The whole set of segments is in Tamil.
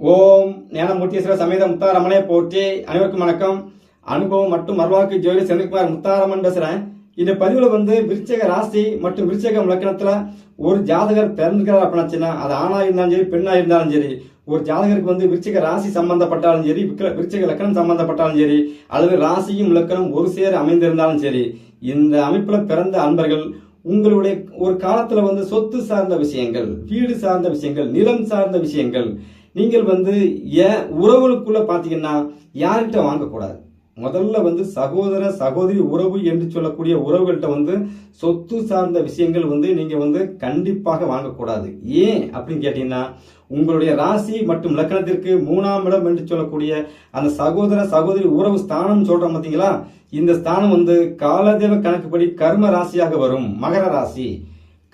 ஓம் ஞானமூர்த்தீஸ்வர சமேத முத்தாரமனே போற்றி. அனைவருக்கும் வணக்கம். அனுபவம் மற்றும் மர்வாக்கு ஜோதி செந்தில்குமார் முத்தாரமன் பேசுறேன். இந்த பதிவுல வந்து விருச்சக ராசி மற்றும் விருச்சக லக்கணத்துல ஒரு ஜாதகர் பிறந்திருக்கிறார் அப்படின்னாச்சுன்னா அது ஆணா இருந்தாலும் சரி பெண்ணா இருந்தாலும் சரி ஒரு ஜாதகருக்கு வந்து விருச்சிக ராசி சம்பந்தப்பட்டாலும் சரி விக்கிர- விருச்சிக லக்கணம் சம்பந்தப்பட்டாலும் சரி அல்லது ராசியும் லக்கணம் ஒரு சேர அமைந்திருந்தாலும் சரி இந்த அமைப்புல பிறந்த அன்பர்கள் உங்களுடைய ஒரு காலத்துல வந்து சொத்து சார்ந்த விஷயங்கள் வீடு சார்ந்த விஷயங்கள் நிலம் சார்ந்த விஷயங்கள் நீங்கள் வந்து ஏன் உறவுகளுக்குள்ள பார்த்தீங்கன்னா யார்கிட்ட வாங்கக்கூடாது? முதல்ல வந்து சகோதர சகோதரி உறவு என்று சொல்லக்கூடிய உறவுகள்கிட்ட வந்து சொத்து சார்ந்த விஷயங்கள் வந்து நீங்கள் வந்து கண்டிப்பாக வாங்கக்கூடாது. ஏன் அப்படின்னு கேட்டீங்கன்னா உங்களுடைய ராசி மற்றும் லக்கணத்திற்கு மூணாம் இடம் என்று சொல்லக்கூடிய அந்த சகோதர சகோதரி உறவு ஸ்தானம் சொல்கிறோம் பார்த்தீங்களா இந்த ஸ்தானம் வந்து காலதேவ கணக்குப்படி கர்ம ராசியாக வரும். மகர ராசி.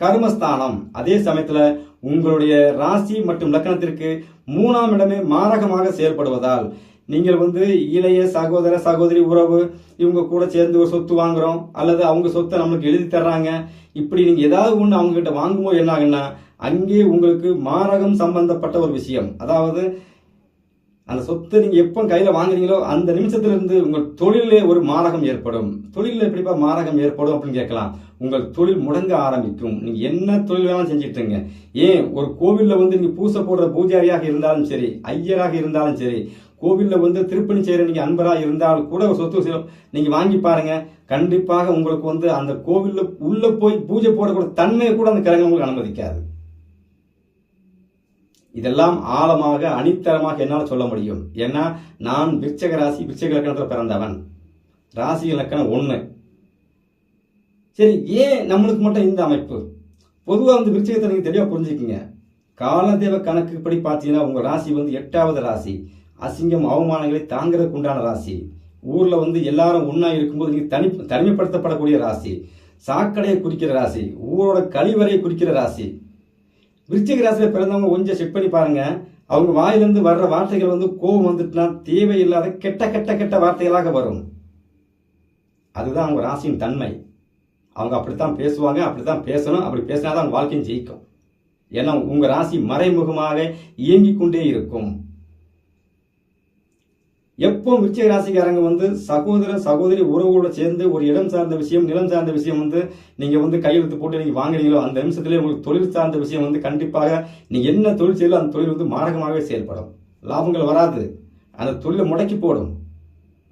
கர்மஸ்தானம். அதே சமயத்தில் உங்களுடைய ராசி மற்றும் லக்கணத்திற்கு மூணாம் இடமே மாரகமாக செயல்படுவதால் நீங்கள் வந்து இளைய சகோதர சகோதரி உறவு இவங்க கூட சேர்ந்து ஒரு சொத்து வாங்குறோம் அல்லது அவங்க சொத்தை நமக்கு எழுதி தர்றாங்க இப்படி நீங்க ஏதாவது ஒண்ணு அவங்க கிட்ட வாங்கும்போது என்ன ஆகுன்னா அங்கே உங்களுக்கு மாரகம் சம்பந்தப்பட்ட ஒரு விஷயம். அதாவது அந்த சொத்தை நீங்க எப்போ கையில வாங்குறீங்களோ அந்த நிமிஷத்துல இருந்து உங்கள் தொழிலே ஒரு மாரகம் ஏற்படும். தொழிலில் எப்படிப்பா மாரகம் ஏற்படும் அப்படின்னு கேட்கலாம். உங்கள் தொழில் முடங்க ஆரம்பிக்கும். நீங்க என்ன தொழில் வேணாலும் செஞ்சுட்டுங்க ஏன்? ஒரு கோவில்ல வந்து நீங்க பூசை போடுற பூஜாரியாக இருந்தாலும் சரி ஐயராக இருந்தாலும் சரி கோவில்ல வந்து திருப்பணி செய்கிற நீங்கள் அன்பராக இருந்தாலும் கூட ஒரு சொத்து விஷயம் நீங்கள் வாங்கி பாருங்க. கண்டிப்பாக உங்களுக்கு வந்து அந்த கோவிலில் உள்ளே போய் பூஜை போடக்கூடிய தன்மையை கூட அந்த கிழங்கு உங்களுக்கு அனுமதிக்காது. இதெல்லாம் ஆழமாக அணித்தரமாக என்னால் சொல்ல முடியும். ஏன்னா நான் விச்சக ராசி விச்சக லக்கணத்தில் பிறந்தவன். ராசி இலக்கணம் ஒன்று சரி ஏன் நம்மளுக்கு மட்டும் இந்த அமைப்பு? பொதுவாக வந்து விருச்சகத்தை நீங்கள் தெளிவாக புரிஞ்சுக்கிங்க. காலதேவ கணக்குப்படி பார்த்தீங்கன்னா உங்கள் ராசி வந்து எட்டாவது ராசி. அசிங்கம் அவமானங்களை தாங்கிறதுக்கு உண்டான ராசி. ஊரில் வந்து எல்லாரும் ஒன்றா இருக்கும்போது நீங்கள் தனி தனிமைப்படுத்தப்படக்கூடிய ராசி. சாக்கடையை குறிக்கிற ராசி. ஊரோட கழிவறையை குறிக்கிற ராசி. விருச்சிக ராசியில பிறந்தவங்க கொஞ்சம் செக் பண்ணி பாருங்க. அவங்க வாயிலிருந்து வர்ற வார்த்தைகள் வந்து கோபம் வந்துட்டுனா தேவையில்லாத கெட்ட கெட்ட கெட்ட வார்த்தைகளாக வரும். அதுதான் அவங்க ராசியின் தன்மை. அவங்க அப்படித்தான் பேசுவாங்க அப்படித்தான் பேசணும் அப்படி பேசினாதான் அவங்க வாழ்க்கையும் ஜெயிக்கும். ஏன்னா உங்க ராசி மறைமுகமாக இயங்கிக் கொண்டே இருக்கும். எப்போ விச்சய ராசிக்காரங்க வந்து சகோதர சகோதரி உறவுகளோட சேர்ந்து ஒரு இடம் சார்ந்த விஷயம் நிலம் சார்ந்த விஷயம் வந்து நீங்க வந்து கையெழுத்து போட்டு நீங்க வாங்குறீங்களோ அந்த நிமிஷத்துல உங்களுக்கு தொழில் சார்ந்த விஷயம் வந்து கண்டிப்பாக நீங்க என்ன தொழில் செய்யலோ அந்த தொழில் வந்து மாரகமாகவே செயல்படும். லாபங்கள் வராது. அந்த தொழிலை முடக்கி போடும்.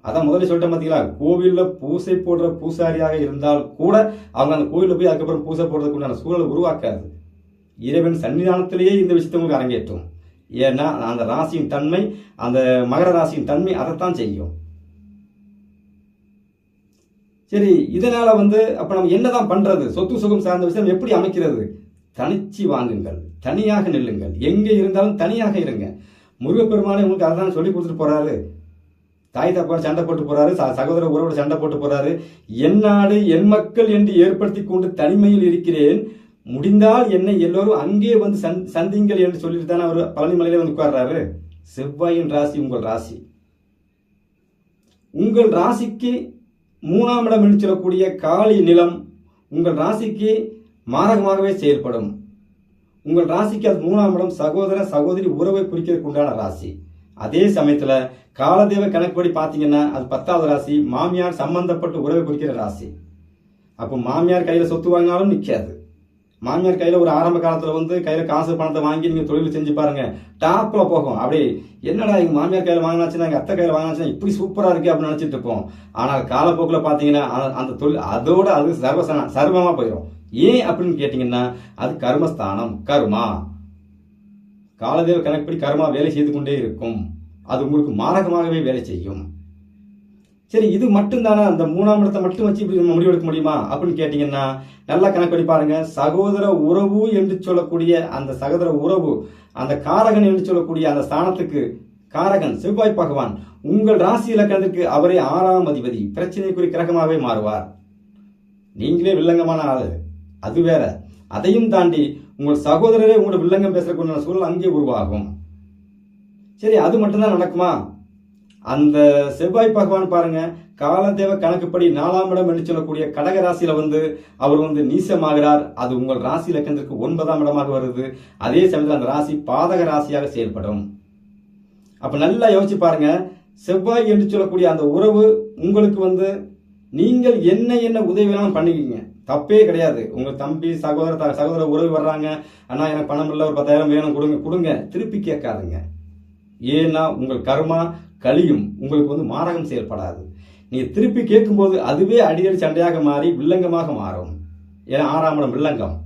அதான் முதல்ல சொல்லிட்டேன் பார்த்தீங்களா கோவிலில் பூசை போடுற பூசாரியாக இருந்தால் கூட அவங்க அந்த கோவிலில் போய் அதுக்கப்புறம் பூசை போடுறதுக்கு உண்டான சூழலை உருவாக்காது. இறைவன் சன்னிதானத்திலேயே இந்த விஷயத்தை உங்களுக்கு அரங்கேற்றும். ஏன்னா அந்த ராசியின் தன்மை அந்த மகர ராசியின் தன்மை அதைத்தான் செய்யும். சரி இதனால வந்து அப்ப நம்ம என்னதான் பண்றது? சொத்து சுகம் சார்ந்த விஷயம் எப்படி அமைக்கிறது? தனிச்சு வாங்குங்கள். தனியாக நில்லுங்கள். எங்கே இருந்தாலும் தனியாக இருங்க. முருகப்பெருமானை உங்களுக்கு அதான் சொல்லி கொடுத்துட்டு போறாரு. தாய் தப்பான சண்டை போட்டு போறாரு. ச- சகோதர உறவோட சண்டை போட்டு போறாரு. என் நாடு என் மக்கள் என்று ஏற்படுத்தி கொண்டு தனிமையில் இருக்கிறேன். முடிந்தால் என்னை எல்லோரும் அங்கே வந்து சந்- சந்திங்கள் என்று சொல்லிட்டு தானே அவர் பழனிமலையில வந்து உட்கார்றாரு. செவ்வாயின் ராசி உங்கள் ராசி. உங்கள் ராசிக்கு மூணாம் இடம் என்று சொல்லக்கூடிய காளி நிலம் உங்கள் ராசிக்கு மாரகமாகவே செயல்படும். உங்கள் ராசிக்கு அது மூணாம் இடம் சகோதர சகோதரி உறவை குறிக்கிறதுக்கு உண்டான ராசி. அதே சமயத்தில் காலதேவ கணக்குப்படி பார்த்தீங்கன்னா அது பத்தாவது ராசி மாமியார் சம்பந்தப்பட்ட உறவை குறிக்கிற ராசி. அப்போ மாமியார் கையில் சொத்து வாங்கினாலும் நிற்காது மாமியார் கையில ஒரு ஆரம்ப காலத்துல வந்து கையில காசு பணத்தை வாங்கி நீங்க தொழில் செஞ்சு பாருங்க. டாப்ல போகும். அப்படியே என்னடா எங்க மாமியார் கையில வாங்கினாச்சுன்னா எங்க அத்தை கையில வாங்கினாச்சுன்னா இப்படி சூப்பரா இருக்கு அப்படின்னு நினைச்சிட்டு இருப்போம். ஆனால் காலப்போக்கில் பாத்தீங்கன்னா அந்த- அந்த தொழில் அதோட அது சர்வசன சர்வமா போயிடும் ஏன் அப்படின்னு கேட்டீங்கன்னா அது கர்மஸ்தானம் கர்மா. காலதேவ கணக்குப்படி கர்மா வேலை செய்து கொண்டே இருக்கும். அது உங்களுக்கு மாரகமாகவே வேலை செய்யும். சரி இது மட்டும்தானா? அந்த மூணாம் இடத்தை மட்டும் வச்சு இப்படி நம்ம முடிவெடுக்க முடியுமா? அப்படின்னு கேட்டீங்கன்னா நல்லா கணக்கு பண்ணி பாருங்க. சகோதர உறவு என்று சொல்லக்கூடிய அந்த சகோதர உறவு அந்த காரகன் என்று சொல்லக்கூடிய அந்த ஸ்தானத்துக்கு காரகன் செவ்வாய் பகவான் உங்கள் ராசி இலக்கணத்துக்கு அவரே ஆறாம் அதிபதி. பிரச்சனைக்குரிய கிரகமாகவே மாறுவார். நீங்களே வில்லங்கமான ஆள். அது வேற. அதையும் தாண்டி உங்கள் சகோதரரே உங்களோட வில்லங்கம் பேசக்கூடிய சூழல் அங்கே உருவாகும். சரி அது மட்டும்தான் நடக்குமா? அந்த செவ்வாய் பகவான் பாருங்க காலதேவ கணக்குப்படி நாலாம் இடம் என்று சொல்லக்கூடிய கடக ராசியில வந்து அவர் வந்து நீசமாகிறார். அது உங்கள் ராசி இலக்கணத்திற்கு ஒன்பதாம் இடமாக வருது. அதே சமயத்தில் அந்த ராசி பாதக ராசியாக செயல்படும். அப்ப நல்லா யோசிச்சு பாருங்க செவ்வாய் என்று சொல்லக்கூடிய அந்த உறவு உங்களுக்கு வந்து நீங்கள் என்ன என்ன உதவி வேணாலும் பண்ணிக்கிங்க. தப்பே கிடையாது. உங்க தம்பி சகோதர சகோதர உறவு வர்றாங்க அண்ணா எனக்கு பணம் இல்லை ஒரு பத்தாயிரம் வேணும் கொடுங்க கொடுங்க. திருப்பி கேட்காதுங்க. ஏன்னா உங்கள் கர்மா கழியும் உங்களுக்கு வந்து மாரகம் செயல்படாது. நீங்கள் திருப்பி கேட்கும்போது அதுவே அடிக்கடி சண்டையாக மாறி வில்லங்கமாக மாறும். ஏன்னா ஆறாம் இடம் வில்லங்கம்.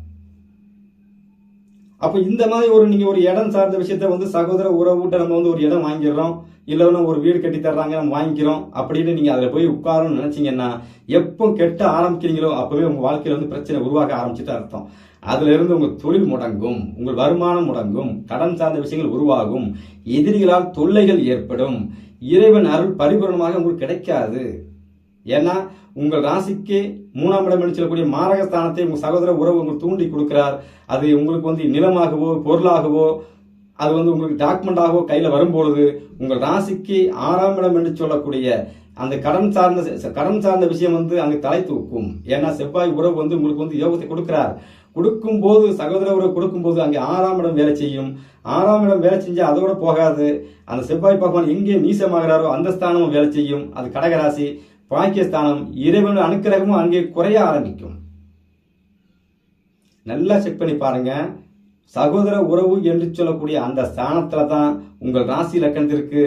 அப்போ இந்த மாதிரி ஒரு நீங்கள் ஒரு இடம் சார்ந்த விஷயத்த வந்து சகோதர உறவுட்ட நம்ம வந்து ஒரு இடம் வாங்கிடுறோம். இல்லைன்னா ஒரு வீடு கட்டி தர்றாங்க நம்ம வாங்கிக்கிறோம் அப்படின்னு நீங்கள் அதில் போய் உட்காரணும்னு நினச்சிங்கன்னா எப்போ கெட்ட ஆரம்பிக்கிறீங்களோ அப்போவே உங்கள் வாழ்க்கையில் வந்து பிரச்சனை உருவாக ஆரம்பிச்சுட்டு அர்த்தம். அதிலிருந்து உங்கள் தொழில் முடங்கும் உங்கள் வருமானம் முடங்கும் கடன் சார்ந்த விஷயங்கள் உருவாகும் எதிரிகளால் தொல்லைகள் ஏற்படும். இறைவன் அருள் பரிபூரணமாக உங்களுக்கு கிடைக்காது. ஏன்னா உங்கள் ராசிக்கு மூணாம் இடம் என்று சொல்லக்கூடிய மாரகஸ்தானத்தை உங்கள் சகோதர உறவு உங்களுக்கு தூண்டி கொடுக்கிறார். அது உங்களுக்கு வந்து நிலமாகவோ பொருளாகவோ அது வந்து உங்களுக்கு டாக்குமெண்டாகவோ கையில் வரும்பொழுது உங்கள் ராசிக்கு ஆறாம் இடம் என்று சொல்லக்கூடிய அந்த கடன் சார்ந்த கடன் சார்ந்த விஷயம் வந்து அங்கே தலை தூக்கும். ஏன்னா செவ்வாய் உறவு வந்து உங்களுக்கு வந்து யோகத்தை கொடுக்கிறார். கொடுக்கும்போது சகோதர உறவு கொடுக்கும்போது அங்கே ஆறாம் இடம் வேலை செய்யும். ஆறாம் இடம் வேலை செஞ்சால் அதோட போகாது. அந்த செவ்வாய் பகவான் எங்கே நீசமாகிறாரோ அந்த ஸ்தானமும் வேலை செய்யும். அது கடகராசி. பாக்கியஸ்தானம். இறைவன் அனுக்கிரகமும் அங்கே குறைய ஆரம்பிக்கும். நல்லா செக் பண்ணி பாருங்க. சகோதர உறவு என்று சொல்லக்கூடிய அந்த ஸ்தானத்துல தான் உங்கள் ராசி லக்கணத்திற்கு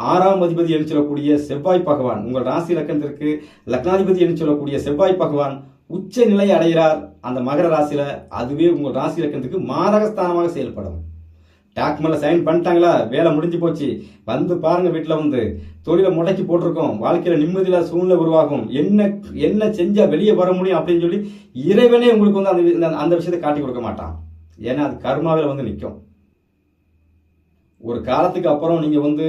ஆறாம் அதிபதி என்று சொல்லக்கூடிய செவ்வாய் பகவான். உங்கள் ராசி லக்கணத்திற்கு லக்னாதிபதி என்று சொல்லக்கூடிய செவ்வாய் பகவான் உச்ச நிலை அடைகிறார் அந்த மகர ராசியில அதுவே உங்கள் ராசி இலக்கணத்துக்கு மாதகஸ்தானமாக செயல்படும். டாக்குமெண்ட்ல சைன் பண்ணிட்டாங்களா? வேலை முடிஞ்சு போச்சு. வந்து பாருங்க வீட்டில் வந்து. தொழிலை முடக்கி போட்டிருக்கோம். வாழ்க்கையில நிம்மதியில சூழ்நிலை உருவாகும். என்ன என்ன செஞ்சா வெளியே வர முடியும் அப்படின்னு சொல்லி இறைவனே உங்களுக்கு வந்து அந்த அந்த- அந்த விஷயத்தை காட்டி கொடுக்க மாட்டான். ஏன்னா அது கர்மாவில் வந்து நிற்கும் ஒரு காலத்துக்கு அப்புறம் நீங்கள் வந்து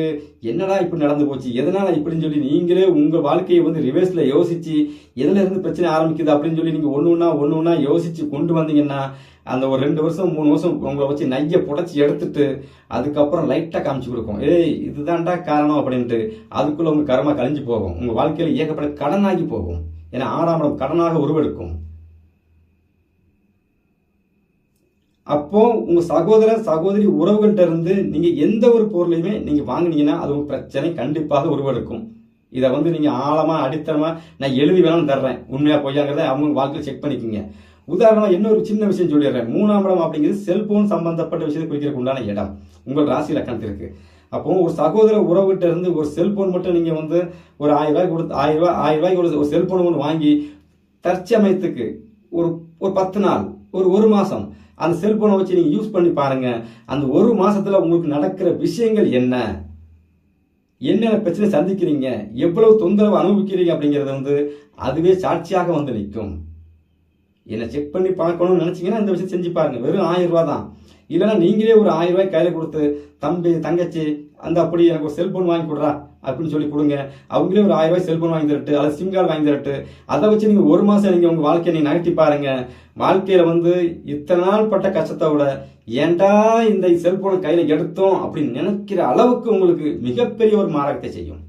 என்னடா இப்படி நடந்து போச்சு? எதனால் இப்படின்னு சொல்லி நீங்களே உங்கள் வாழ்க்கையை வந்து ரிவர்ஸில் யோசித்து எதுலேருந்து பிரச்சனை ஆரம்பிக்குது அப்படின்னு சொல்லி நீங்கள் ஒன்று ஒன்றா ஒன்று ஒன்றா யோசித்து கொண்டு வந்தீங்கன்னா அந்த ஒரு ரெண்டு வருஷம் மூணு வருஷம் உங்களை வச்சு நையை புடச்சி எடுத்துட்டு அதுக்கப்புறம் லைட்டாக காமிச்சு கொடுக்கும். ஏய் இதுதான்டா காரணம் அப்படின்ட்டு அதுக்குள்ளே உங்கள் கரமாக கழிஞ்சு போகும். உங்கள் வாழ்க்கையில் ஏகப்பட்ட கடனாகி போகும். ஏன்னா ஆறாம் கடனாக உருவெடுக்கும். அப்போ உங்க சகோதர சகோதரி உறவுகள்கிட்ட இருந்து நீங்க எந்த ஒரு பொருளையுமே நீங்க வாங்குனீங்கன்னா அது ஒரு பிரச்சனை கண்டிப்பாக உருவெடுக்கும் இதை வந்து நீங்க ஆழமா அடித்தளமா நான் எழுதி வேணாலும் தர்றேன். உண்மையா பொய்யாங்கிறத அவங்க வாழ்க்கையில் செக் பண்ணிக்கோங்க. உதாரணமா இன்னொரு சின்ன விஷயம் சொல்லிடுறேன். மூணாம் இடம் அப்படிங்கிறது செல்போன் சம்பந்தப்பட்ட விஷயத்தை குறிக்கிறதுக்கு உண்டான இடம். உங்கள் ராசி லக்கணத்திற்கு அப்போ ஒரு சகோதர உறவுகிட்ட இருந்து ஒரு செல்போன் மட்டும் நீங்க வந்து ஒரு ஆயிரம் ரூபாய் கொடுத்து ஆயிரம் ரூபாய் ஆயிரம் ரூபாய்க்கு ஒரு- ஒரு செல்போன் ஒன்று வாங்கி தற்சமயத்துக்கு ஒரு ஒரு பத்து நாள் ஒரு ஒரு மாசம் அந்த செல்போனை வச்சு நீங்கள் யூஸ் பண்ணி பாருங்கள் அந்த ஒரு மாதத்தில் உங்களுக்கு நடக்கிற விஷயங்கள் என்ன? என்னென்ன பிரச்சனை சந்திக்கிறீங்க? எவ்வளவு தொந்தரவு அனுபவிக்கிறீங்க அப்படிங்கிறது வந்து அதுவே சாட்சியாக வந்து நிற்கும். என்னை செக் பண்ணி பார்க்கணும்னு நினச்சிங்கன்னா இந்த விஷயம் செஞ்சு பாருங்க. வெறும் ஆயிரம் ரூபா தான். இல்லைன்னா நீங்களே ஒரு ஆயிரம் ரூபாய் கையில் கொடுத்து தம்பி தங்கச்சி அந்த அப்படி எனக்கு ஒரு செல்போன் வாங்கி கொடுறா. அப்படின்னு சொல்லி கொடுங்க. அவங்களே ஒரு ஆயிரம் ரூபாய் செல்போன் வாங்கி தரட்டு அல்லது சிம் கார்டு வாங்கி தரட்டு. அதை வச்சு நீங்க ஒரு மாசம் நீங்க உங்க வாழ்க்கையை நீங்க நகர்த்தி பாருங்க. வாழ்க்கையில வந்து இத்தனை நாள் பட்ட கஷ்டத்தை விட ஏண்டா இந்த செல்போனை கையில எடுத்தோம் அப்படின்னு நினைக்கிற அளவுக்கு உங்களுக்கு மிகப்பெரிய ஒரு மாறாக்கத்தை செய்யும்.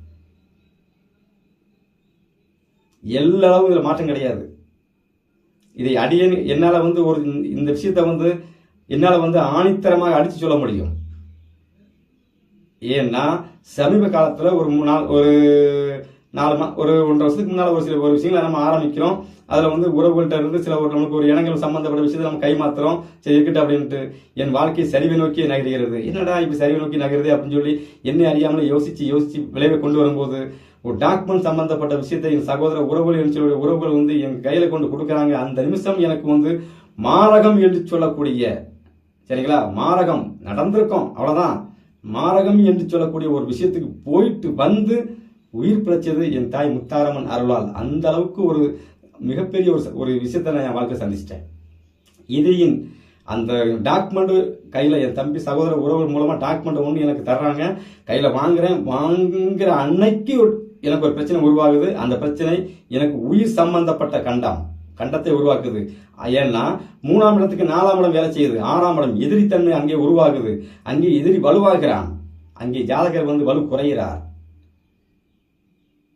எல்லா அளவும் இதுல மாற்றம் கிடையாது. இதை அடிய என்னால வந்து ஒரு இந்த விஷயத்த வந்து என்னால வந்து ஆணித்தரமாக அடிச்சு சொல்ல முடியும். ஏன்னா சமீப காலத்தில் ஒரு மூணு நாள் ஒரு நாலு மா ஒரு ஒன்றரை வருஷத்துக்கு முன்னால் ஒரு சில ஒரு விஷயங்களை நம்ம ஆரம்பிக்கிறோம். அதில் வந்து உறவுகள்கிட்ட இருந்து சில ஒரு நமக்கு ஒரு இனங்கள் சம்மந்தப்பட்ட விஷயத்தை நம்ம கைமாத்துறோம். சரி இருக்கட்டும் அப்படின்ட்டு என் வாழ்க்கை சரிவை நோக்கி நகர்கிறது. என்னடா இப்போ சரிவை நோக்கி நகருது அப்படின்னு சொல்லி என்னை அறியாமலே யோசித்து யோசித்து விளைவை கொண்டு வரும்போது ஒரு டாக்குமெண்ட் சம்மந்தப்பட்ட விஷயத்தை என் சகோதர உறவுகள் என்று சொல்லக்கூடிய உறவுகள் வந்து என் கையில் கொண்டு கொடுக்குறாங்க. அந்த நிமிஷம் எனக்கு வந்து மாரகம் என்று சொல்லக்கூடிய சரிங்களா? மாரகம் நடந்திருக்கோம். அவ்வளோதான் மாரகம் என்று சொல்லக்கூடிய ஒரு விஷயத்துக்கு போயிட்டு வந்து உயிர் பிழைச்சது என் தாய் முத்தாரம்மன் அருளால் அந்த அளவுக்கு ஒரு மிகப்பெரிய ஒரு ஒரு விஷயத்தை நான் என் வாழ்க்கை சந்திச்சிட்டேன். இதையின் அந்த டாக்குமெண்ட் கையில் என் தம்பி சகோதர உறவுகள் மூலமாக டாக்குமெண்ட் ஒன்று எனக்கு தர்றாங்க. கையில் வாங்குறேன். வாங்குகிற அன்னைக்கு ஒரு- எனக்கு ஒரு பிரச்சனை உருவாகுது. அந்த பிரச்சனை எனக்கு உயிர் சம்பந்தப்பட்ட கண்டம். கண்டத்தை உருவாக்குது. ஏன்னா மூணாம் இடத்துக்கு நாலாம் இடம் வேலை செய்யுது. ஆறாம் இடம் எதிரித்தன்மை அங்கே உருவாகுது. அங்கே எதிரி வலுவாகிறான். அங்கே ஜாதகர் வந்து வலு குறைகிறார்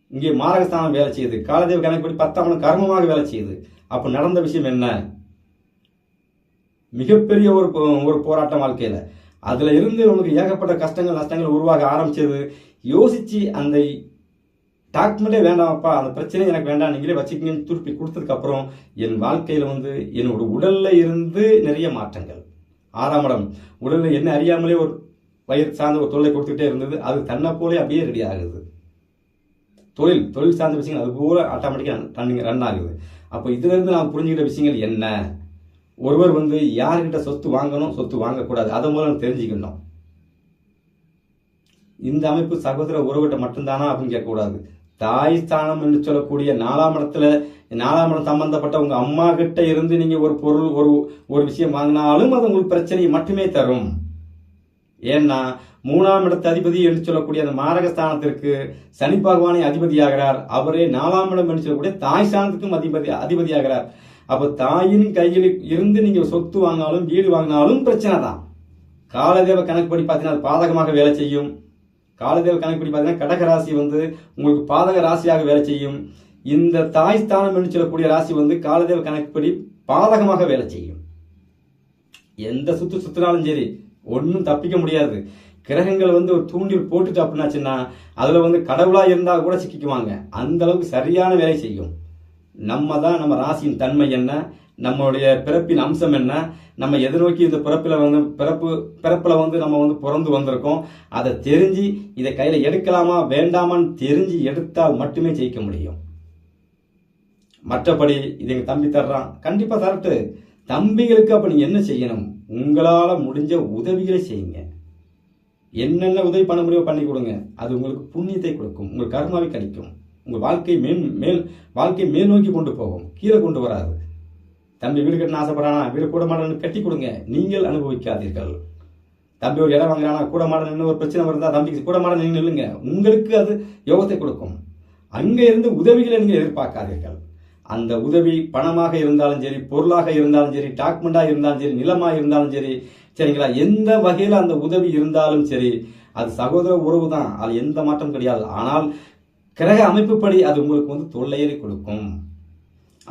இங்கே மாரகஸ்தானம் வேலை செய்யுது. காலதேவ கணக்குப்படி பத்தாம் இடம் கர்மமாக வேலை செய்யுது. அப்போ நடந்த விஷயம் என்ன? மிகப்பெரிய ஒரு போ- ஒரு போராட்டம் வாழ்க்கையில். அதில் இருந்து உங்களுக்கு ஏகப்பட்ட கஷ்டங்கள் நஷ்டங்கள் உருவாக ஆரம்பிச்சது. யோசித்து அந்த டாக்குமெண்டே வேண்டாமப்பா அந்த பிரச்சனை எனக்கு வேண்டாம் நீங்களே வச்சுக்கிங்கன்னு திருப்பி கொடுத்ததுக்கப்புறம் என் வாழ்க்கையில் வந்து என்னோட உடலில் இருந்து நிறைய மாற்றங்கள். ஆறாம் இடம். உடலில் என்ன அறியாமலே ஒரு வயிறு சார்ந்த ஒரு தொழிலை கொடுத்துக்கிட்டே இருந்தது அது தன்னை போலே அப்படியே ரெடி ஆகுது. தொழில் தொழில் சார்ந்த விஷயங்கள் அது பூரா ஆட்டோமேட்டிக்காக ரன்னிங் ரன் ஆகுது. அப்போ இதுலேருந்து நான் புரிஞ்சுக்கிட்ட விஷயங்கள் என்ன? ஒருவர் வந்து யார்கிட்ட சொத்து வாங்கணும் சொத்து வாங்கக்கூடாது அதை மூலம் தெரிஞ்சுக்கணும். இந்த அமைப்பு சகோதர உறவுகிட்ட மட்டும்தானா அப்படின்னு கேட்கக்கூடாது. தாய் ஸ்தானம் என்று சொல்லக்கூடிய நாலாம் இடத்துல நாலாம் இடம் சம்பந்தப்பட்ட உங்க அம்மா கிட்ட இருந்து நீங்க ஒரு பொருள் ஒரு ஒரு விஷயம் வாங்கினாலும் அது உங்களுக்கு பிரச்சனையை மட்டுமே தரும். ஏன்னா மூணாம் இடத்து அதிபதி என்று சொல்லக்கூடிய அந்த மாரகஸ்தானத்திற்கு சனி பகவானை அதிபதியாகிறார். அவரே நாலாம் இடம் என்று சொல்லக்கூடிய தாய் ஸ்தானத்துக்கும் அதிபதி அதிபதியாகிறார். அப்போ தாயின் கையில் இருந்து நீங்க சொத்து வாங்கினாலும் வீடு வாங்கினாலும் பிரச்சனை தான் காலதேவ கணக்குப்படி பார்த்தீங்கன்னா அது பாதகமாக வேலை செய்யும். காலதேவ கணக்குப்படி பார்த்தீங்கன்னா கடக ராசி வந்து உங்களுக்கு பாதக ராசியாக வேலை செய்யும். இந்த தாய் ஸ்தானம் என்று சொல்லக்கூடிய ராசி வந்து காலதேவ கணக்குப்படி பாதகமாக வேலை செய்யும். எந்த சுத்து சுத்தினாலும் சரி ஒன்றும் தப்பிக்க முடியாது. கிரகங்கள் வந்து ஒரு தூண்டில் போட்டுட்டு அப்படின்னாச்சுன்னா அதில் வந்து கடவுளாக இருந்தால் கூட சிக்கிக்குவாங்க. அந்த அளவுக்கு சரியான வேலை செய்யும். நம்ம தான் நம்ம ராசியின் தன்மை என்ன? நம்மளுடைய பிறப்பின் அம்சம் என்ன? நம்ம எதிர்நோக்கி இந்த பிறப்பில் வந்து பிறப்பு பிறப்பில் வந்து நம்ம வந்து பிறந்து வந்திருக்கோம். அதை தெரிஞ்சு இதை கையில் எடுக்கலாமா வேண்டாமான்னு தெரிஞ்சு எடுத்தால் மட்டுமே ஜெயிக்க முடியும். மற்றபடி இது எங்கள் தம்பி தர்றான். கண்டிப்பாக தரட்டு. தம்பிகளுக்கு அப்போ நீங்கள் என்ன செய்யணும்? உங்களால் முடிஞ்ச உதவிகளை செய்யுங்க. என்னென்ன உதவி பண்ண முடியுமோ பண்ணி கொடுங்க. அது உங்களுக்கு புண்ணியத்தை கொடுக்கும். உங்கள் கர்மாவை கிடைக்கும் உங்கள் வாழ்க்கை மேல் மேல் வாழ்க்கை மேல் நோக்கி கொண்டு போகும். கீழே கொண்டு வராது. தம்பி வீடு கட்டணும் ஆசைப்படுறானா வீடு கூட மாடன்னு கட்டி கொடுங்க. நீங்கள் அனுபவிக்காதீர்கள். தம்பி ஒரு இடம் வாங்குறானா? கூட மாடல் ஒரு பிரச்சனை வருதா? தம்பிக்கு கூட மாடல் நீங்கள் நில்லுங்க. உங்களுக்கு அது யோகத்தை கொடுக்கும். அங்கே இருந்து உதவிகளை நீங்கள் எதிர்பார்க்காதீர்கள். அந்த உதவி பணமாக இருந்தாலும் சரி பொருளாக இருந்தாலும் சரி டாக்குமெண்டாக இருந்தாலும் சரி நிலமாக இருந்தாலும் சரி சரிங்களா? எந்த வகையில் அந்த உதவி இருந்தாலும் சரி அது சகோதர உறவு தான். அது எந்த மாற்றம் கிடையாது. ஆனால் கிரக அமைப்புப்படி அது உங்களுக்கு வந்து தொல்லையை கொடுக்கும்.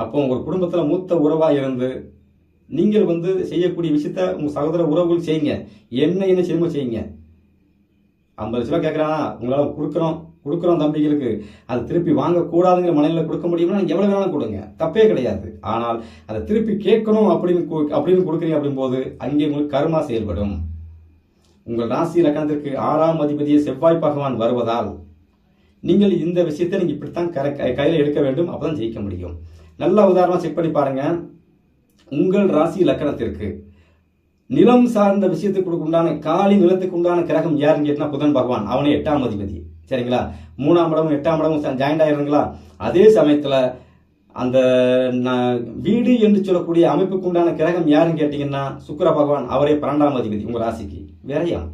அப்போ உங்கள் குடும்பத்தில் மூத்த உறவாக இருந்து நீங்கள் வந்து செய்யக்கூடிய விஷயத்த உங்கள் சகோதர உறவுகள் செய்யுங்க. என்ன என்ன செய்யுமோ செய்யுங்க. ஐம்பது லட்ச ரூபா கேட்கறானா உங்களால் கொடுக்குறோம் கொடுக்குறோம் தம்பிகளுக்கு. அது திருப்பி வாங்கக்கூடாதுங்கிற மனையில கொடுக்க முடியும்னா எவ்வளோ வேணாலும் கொடுங்க. தப்பே கிடையாது. ஆனால் அதை திருப்பி கேட்கணும் அப்படின்னு அப்படின்னு கொடுக்குறீங்க அப்படின் அங்கே உங்களுக்கு கர்மா செயல்படும். உங்கள் ராசி லக்கணத்திற்கு ஆறாம் அதிபதியை செவ்வாய் பகவான் வருவதால் நீங்கள் இந்த விஷயத்தை நீங்கள் இப்படித்தான் கர கையில் எடுக்க வேண்டும். அப்போதான் ஜெயிக்க முடியும். நல்ல உதாரணம் செக் பண்ணி பாருங்க. உங்கள் ராசி லக்கணத்திற்கு நிலம் சார்ந்த விஷயத்துக்கு உண்டான காலி நிலத்துக்கு உண்டான கிரகம் யாருன்னு கேட்டா புதன் பகவான். அவனே எட்டாம் அதிபதி. சரிங்களா? மூணாம் இடமும் எட்டாம் இடமும் ஜாயிண்ட் ஆயிருங்களா? அதே சமயத்துல அந்த வீடு என்று சொல்லக்கூடிய அமைப்புக்கு உண்டான கிரகம் யாருன்னு கேட்டீங்கன்னா சுக்கிர பகவான். அவரே பன்னெண்டாம் அதிபதி உங்க ராசிக்கு. விரயம்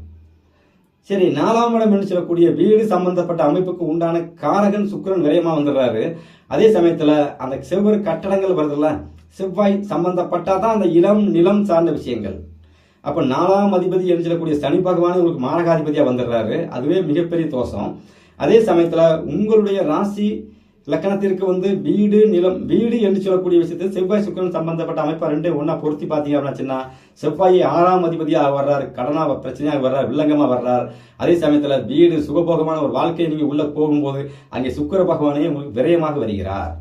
சரி நாலாம் இடம் என்று சொல்லக்கூடிய வீடு சம்பந்தப்பட்ட அமைப்புக்கு உண்டான காரகன் சுக்கரன் விரயமா வந்துடுறாரு. அதே சமயத்துல அந்த செவ்வறு கட்டடங்கள் வருதுல்ல செவ்வாய் சம்பந்தப்பட்டாதான் அந்த இளம் நிலம் சார்ந்த விஷயங்கள். அப்ப நாலாம் அதிபதி என்று சொல்லக்கூடிய சனி பகவான் உங்களுக்கு மாரகாதிபதியா வந்துடுறாரு. அதுவே மிகப்பெரிய தோஷம். அதே சமயத்துல உங்களுடைய ராசி லக்கணத்திற்கு வந்து வீடு நிலம் வீடு என்று சொல்லக்கூடிய விஷயத்தில் செவ்வாய் சுக்கரன் சம்பந்தப்பட்ட அமைப்பை ரெண்டே ஒன்றா பொருத்தி பார்த்தீங்க அப்படின்னா செவ்வாய் ஆறாம் அதிபதியாக வர்றார் கடனா பிரச்சனையாக வர்றார் வில்லங்கமா வர்றார். அதே சமயத்துல வீடு சுகபோகமான ஒரு வாழ்க்கையை நீங்க உள்ள போகும்போது அங்கே சுக்கர பகவானே உங்களுக்கு விரயமாக வருகிறார்.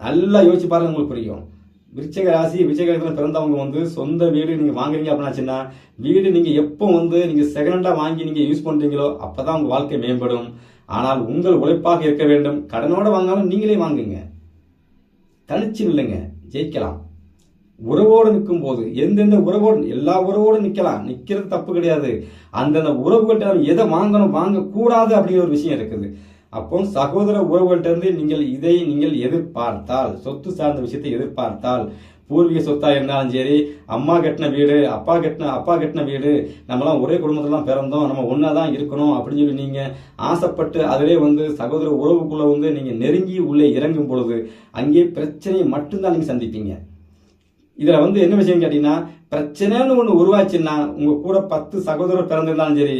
நல்லா யோசிச்சு பாருங்க உங்களுக்கு புரியும். விருச்சக ராசி விருச்சகத்துல பிறந்தவங்க வந்து சொந்த வீடு நீங்கள் வாங்குறீங்க அப்படின்னாச்சுன்னா வீடு நீங்கள் எப்போ வந்து நீங்கள் செகண்டாக வாங்கி நீங்கள் யூஸ் பண்ணுறீங்களோ அப்போ தான் உங்கள் வாழ்க்கை மேம்படும். ஆனால் உங்கள் உழைப்பாக இருக்க வேண்டும். கடனோட வாங்காலும் நீங்களே வாங்குங்க. தனிச்சு நில்லுங்க. ஜெயிக்கலாம். உறவோடு நிற்கும் போது எந்தெந்த உறவோடு எல்லா உறவோடு நிற்கலாம். நிற்கிறது தப்பு கிடையாது. அந்தந்த உறவுகள்ட்ட நம்ம எதை வாங்கணும் வாங்கக்கூடாது அப்படிங்கிற ஒரு விஷயம் இருக்குது. அப்போ சகோதர உறவுகள்கிட்ட இருந்து நீங்கள் இதை நீங்கள் எதிர்பார்த்தால் சொத்து சார்ந்த விஷயத்தை எதிர்பார்த்தால் பூர்வீக சொத்தா இருந்தாலும் சரி அம்மா கட்டின வீடு அப்பா கட்டின அப்பா கட்டின வீடு நம்மலாம் ஒரே குடும்பத்தில் தான் பிறந்தோம் நம்ம ஒன்றா தான் இருக்கணும் அப்படின்னு சொல்லி நீங்க ஆசைப்பட்டு அதிலே வந்து சகோதர உறவுக்குள்ள வந்து நீங்க நெருங்கி உள்ளே இறங்கும் பொழுது அங்கே பிரச்சனையை மட்டும்தான் நீங்க சந்திப்பீங்க. இதுல வந்து என்ன விஷயம் கேட்டீங்கன்னா பிரச்சனைன்னு ஒண்ணு உருவாச்சுன்னா உங்க கூட பத்து சகோதரர் பிறந்திருந்தாலும் சரி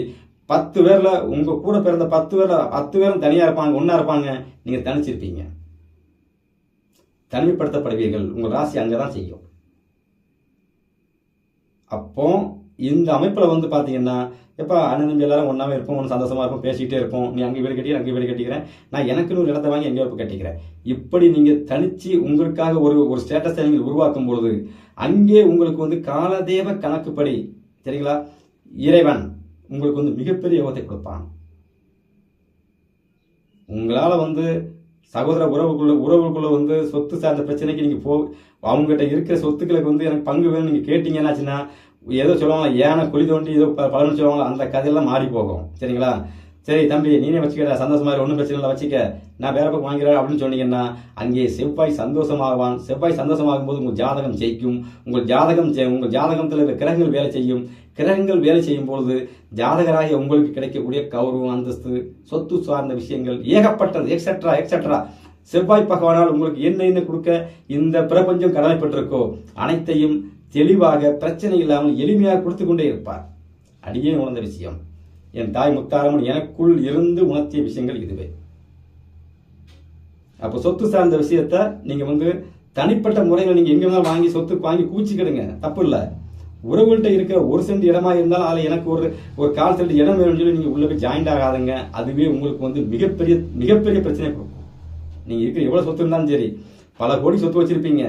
பத்து பேர்ல உங்க கூட பிறந்த பத்து பேர்ல பத்து பேரும் தனியா இருப்பாங்க ஒன்றா இருப்பாங்க நீங்க தனிச்சிருப்பீங்க. தனிமைப்படுத்தப்படுவீர்கள். உங்கள் ராசி அங்கே தான் செய்யும். அப்போ இந்த அமைப்பில் வந்து பார்த்தீங்கன்னா எப்போ அண்ணன் தம்பி எல்லாரும் ஒன்றாவே இருப்போம் ஒன்று சந்தோஷமாக இருப்போம் பேசிக்கிட்டே இருப்போம். நீ அங்கே வீடு கட்டி அங்கே வீடு கட்டிக்கிறேன். நான் எனக்குன்னு ஒரு இடத்த வாங்கி எங்கேயோ இப்போ கட்டிக்கிறேன். இப்படி நீங்கள் தனித்து உங்களுக்காக ஒரு ஒரு ஸ்டேட்டஸை நீங்கள் உருவாக்கும் பொழுது அங்கே உங்களுக்கு வந்து காலதேவ கணக்குப்படி சரிங்களா? இறைவன் உங்களுக்கு வந்து மிகப்பெரிய யோகத்தை கொடுப்பான். உங்களால் வந்து சகோதர உறவுக்குள்ள உறவுக்குள்ள வந்து சொத்து சார்ந்த பிரச்சனைக்கு நீங்கள் போ அவங்ககிட்ட இருக்கிற சொத்துக்களுக்கு வந்து எனக்கு பங்கு வேணும் நீங்கள் கேட்டீங்கன்னாச்சுன்னா ஏதோ சொல்லுவாங்க ஏனை குழி தோண்டி ஏதோ ப- பலன்னு சொல்லுவாங்க அந்த கதையெல்லாம் மாறி போகும். சரிங்களா? சரி தம்பி நீனே வச்சுக்கிற சந்தோஷமா ஒன்றும் பிரச்சனை இல்லை வச்சுக்க. நான் வேற பக்கம் வாங்கிறேன் அப்படின்னு சொன்னீங்கன்னா அங்கே செவ்வாய் சந்தோஷமாகவான் செவ்வாய் சந்தோஷமாகும் போது உங்கள் ஜாதகம் ஜெயிக்கும். உங்கள் ஜாதகம் உங்கள் ஜாதகத்தில் இருக்கிற கிரகங்கள் வேலை செய்யும். கிரகங்கள் வேலை செய்யும் பொழுது ஜாதகராகிய உங்களுக்கு கிடைக்கக்கூடிய கௌரவம் அந்தஸ்து சொத்து சார்ந்த விஷயங்கள் ஏகப்பட்டது எக்ஸட்ரா எக்ஸட்ரா செவ்வாய் பகவானால் உங்களுக்கு என்ன என்ன கொடுக்க இந்த பிரபஞ்சம் கடமைப்பட்டிருக்கோ அனைத்தையும் தெளிவாக பிரச்சனை இல்லாமல் எளிமையாக கொடுத்து கொண்டே இருப்பார். அடியே உணர்ந்த விஷயம். என் தாய் முத்தாரம்மன் எனக்குள் இருந்து உணர்த்திய விஷயங்கள் இதுவே. அப்போ சொத்து சார்ந்த விஷயத்த நீங்கள் வந்து தனிப்பட்ட முறையில் நீங்கள் எங்கே வேணாலும் வாங்கி சொத்து வாங்கி கூச்சிக்கிடுங்க. தப்பு இல்லை. உறவுகள்கிட்ட இருக்க ஒரு சென்ட் இடமா இருந்தாலும் அதில் எனக்கு ஒரு ஒரு கால் சென்ட் இடம் வேணும்னு சொல்லி நீங்க உள்ள போய் ஜாயிண்ட் ஆகாதுங்க. அதுவே உங்களுக்கு வந்து மிகப்பெரிய மிகப்பெரிய பிரச்சனை கொடுக்கும். நீங்க இருக்கிற எவ்வளவு சொத்து இருந்தாலும் சரி பல கோடி சொத்து வச்சிருப்பீங்க.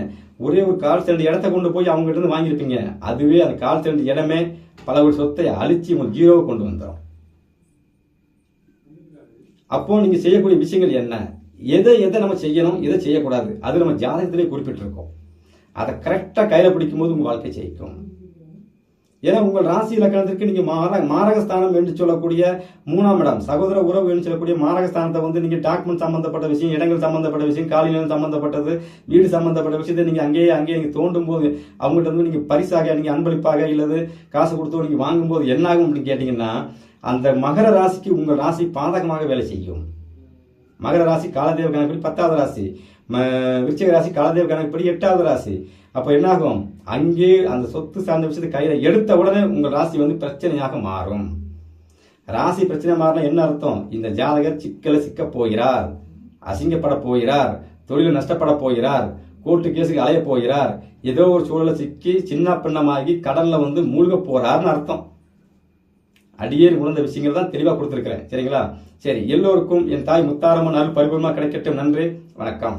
ஒரே ஒரு கால் சென்ட் இடத்த கொண்டு போய் அவங்ககிட்ட இருந்து வாங்கியிருப்பீங்க. அதுவே அந்த கால் சென்ட் இடமே பல ஒரு சொத்தை அழிச்சு உங்களுக்கு ஜீரோவை கொண்டு வந்துடும் அப்போ நீங்க செய்யக்கூடிய விஷயங்கள் என்ன? எதை எதை நம்ம செய்யணும் எதை செய்யக்கூடாது? அது நம்ம ஜாதகத்திலே குறிப்பிட்டிருக்கோம். அதை கரெக்டாக கையில் பிடிக்கும் போது வாழ்க்கை ஜெயிக்கும். ஏன்னா உங்கள் ராசி இலக்கணத்திற்கு நீங்க மார மாரகஸ்தானம் என்று சொல்லக்கூடிய மூணாம் இடம் சகோதர உறவு என்று சொல்லக்கூடிய மாரகஸ்தானத்தை வந்து நீங்க டாக்குமெண்ட் சம்பந்தப்பட்ட விஷயம் இடங்கள் சம்பந்தப்பட்ட விஷயம் காலி சம்மந்தப்பட்டது சம்பந்தப்பட்டது வீடு சம்பந்தப்பட்ட விஷயத்தை நீங்க அங்கேயே அங்கேயே நீங்க தோண்டும் போது அவங்கள்ட்ட வந்து நீங்க பரிசாக நீங்க அன்பளிப்பாக இல்லது காசு கொடுத்தோ நீங்க வாங்கும்போது என்ன ஆகும் அப்படின்னு கேட்டீங்கன்னா அந்த மகர ராசிக்கு உங்கள் ராசி பாதகமாக வேலை செய்யும். மகர ராசி காலதேவ கணக்குப்படி பத்தாவது ராசி. ம- விருச்சிக ராசி காலதேவ கணக்குப்படி எட்டாவது ராசி. அப்போ என்னாகும்? அங்கே அந்த சொத்து சார்ந்த விஷயத்தை கையில் எடுத்த உடனே உங்கள் ராசி வந்து பிரச்சனையாக மாறும். ராசி பிரச்சனை மாறினா என்ன அர்த்தம்? இந்த ஜாதகர் சிக்கலை சிக்க போகிறார் அசிங்கப்பட போகிறார் தொழில் நஷ்டப்பட போகிறார் கோர்ட்டு கேஸுக்கு அலைய போகிறார் ஏதோ ஒரு சூழலை சிக்கி சின்ன பின்னமாகி கடலில் வந்து மூழ்க போறாருன்னு அர்த்தம். அடியேன் உணர்ந்த விஷயங்கள் தான் தெளிவாக கொடுத்துருக்கிறேன். சரிங்களா? சரி எல்லோருக்கும் என் தாய் முத்தாரம்மன் அருள் பரிபூர்ணமாக கிடைக்கட்டும். நன்றி. வணக்கம்.